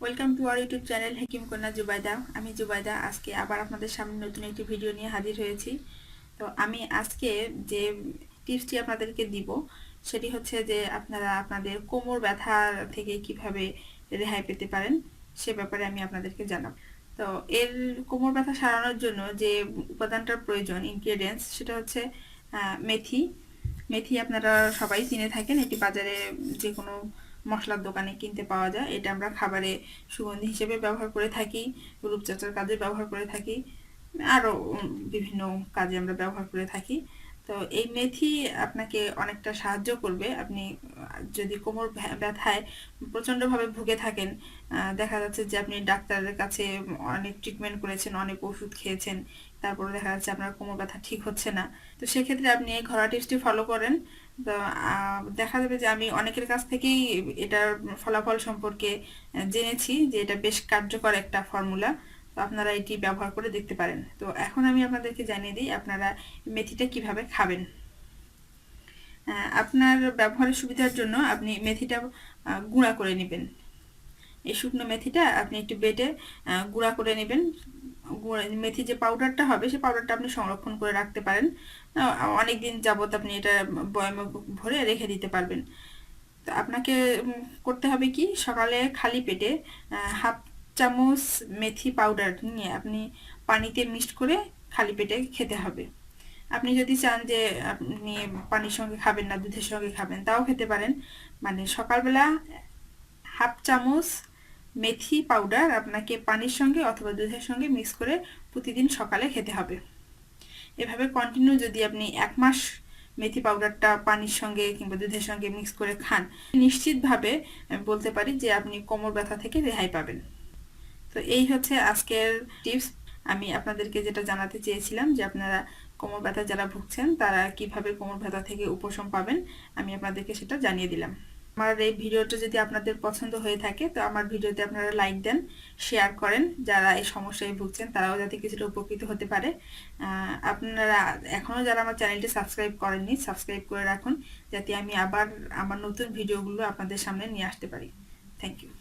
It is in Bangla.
Welcome to our YouTube channel Hakim Kanya Jubaida আমি জুবাইদা আজকে আবার আপনাদের সামনে নতুন একটি ভিডিও নিয়ে হাজির হয়েছি। তো আমি আজকে যে টিপসটি আপনাদেরকে দিব, সেটি হচ্ছে যে আপনারা আপনাদের কোমর ব্যথা থেকে কীভাবে রেহাই পেতে পারেন, সে ব্যাপারে আমি আপনাদেরকে জানাব। তো এর কোমর ব্যথা সারানোর জন্য যে উপাদানটার প্রয়োজন ইনগ্রেডিয়েন্টস সেটা হচ্ছে মেথি। মেথি আপনারা সবাই চিনে থাকেন, এটি বাজারে যে কোনো মশলার দোকানে কিনতে পাওয়া যায়। এটা আমরা খাবারে সুগন্ধি হিসেবে ব্যবহার করে থাকি রূপচর্চার কাজে ব্যবহার করে থাকি, আরও বিভিন্ন কাজে আমরা ব্যবহার করে থাকি। তো এই মেথি আপনাকে অনেকটা সাহায্য করবে। আপনি, যদি কোমর ব্যা- ব্যথায় প্রচণ্ডভাবে ভুগে থাকেন দেখা যাচ্ছে যে আপনি ডাক্তারের কাছে অনেক ট্রিটমেন্ট করেছেন, অনেক ওষুধ খেয়েছেন, তারপরে দেখা যাচ্ছে আপনার কোমর ব্যথা ঠিক হচ্ছে না। তো সেক্ষেত্রে আপনি এই ঘরোয়া টিপসটি ফলো করেন। তো দেখা যাবে যে আমি অনেকের কাছ থেকেই এটার ফলাফল সম্পর্কে জেনেছি যে এটা বেশ কার্যকর একটা ফর্মুলা তো আপনারা এটি ব্যবহার করে দেখতে পারেন। তো এখন আমি আপনাদেরকে জানিয়ে দিই আপনারা মেথিটা কীভাবে খাবেন। আপনার ব্যবহারের সুবিধার জন্য আপনি মেথিটা গুঁড়া করে নেবেন। এই শুকনো মেথিটা আপনি একটু বেটে গুঁড়া করে নেবেন। গুঁড়া- মেথি যে পাউডারটা হবে সেই পাউডারটা আপনি সংরক্ষণ করে রাখতে পারেন। অনেক দিন যাবত আপনি এটা বয়ামে ভরে রেখে দিতে পারবেন। তো আপনাকে করতে হবে কি? সকালে খালি পেটে হাফ চামচ মেথি পাউডার নিয়ে আপনি পানিতে মিক্সড করে খালি পেটে খেতে হবে। আপনি যদি চান যে আপনি পানির সঙ্গে খাবেন না, দুধের সঙ্গে খাবেন, তাও খেতে পারেন। মানে সকালবেলা হাফ চামচ মেথি পাউডার আপনাকে পানির সঙ্গে অথবা দুধের সঙ্গে মিক্স করে প্রতিদিন সকালে খেতে হবে। এভাবে কন্টিনিউ যদি আপনি এক মাস মেথি পাউডারটা পানির সঙ্গে কিংবা দুধের সঙ্গে মিক্স করে খান, নিশ্চিতভাবে বলতে পারি যে আপনি কোমর ব্যথা থেকে রেহাই পাবেন। তো এই হচ্ছে আজকের টিপস। আমি আপনাদেরকে যেটা জানাতে চেয়েছিলাম যে আপনারা কোমর ব্যথা যারা ভুগছেন, তারা কীভাবে কোমর ব্যথা থেকে উপশম পাবেন, আমি আপনাদেরকে সেটা জানিয়ে দিলাম। আমার এই ভিডিওটা যদি আপনাদের পছন্দ হয়ে থাকে, তো আমার ভিডিওতে আপনারা লাইক দেন, শেয়ার করেন, যারা এই সমস্যায় ভুগছেন, তারাও যাতে কিছুটা উপকৃত হতে পারে। আপনারা এখনও যারা আমার চ্যানেলটি সাবস্ক্রাইব করেননি, সাবস্ক্রাইব করে রাখুন, যাতে আমি আবার আমার নতুন ভিডিওগুলো আপনাদের সামনে নিয়ে আসতে পারি। Thank you.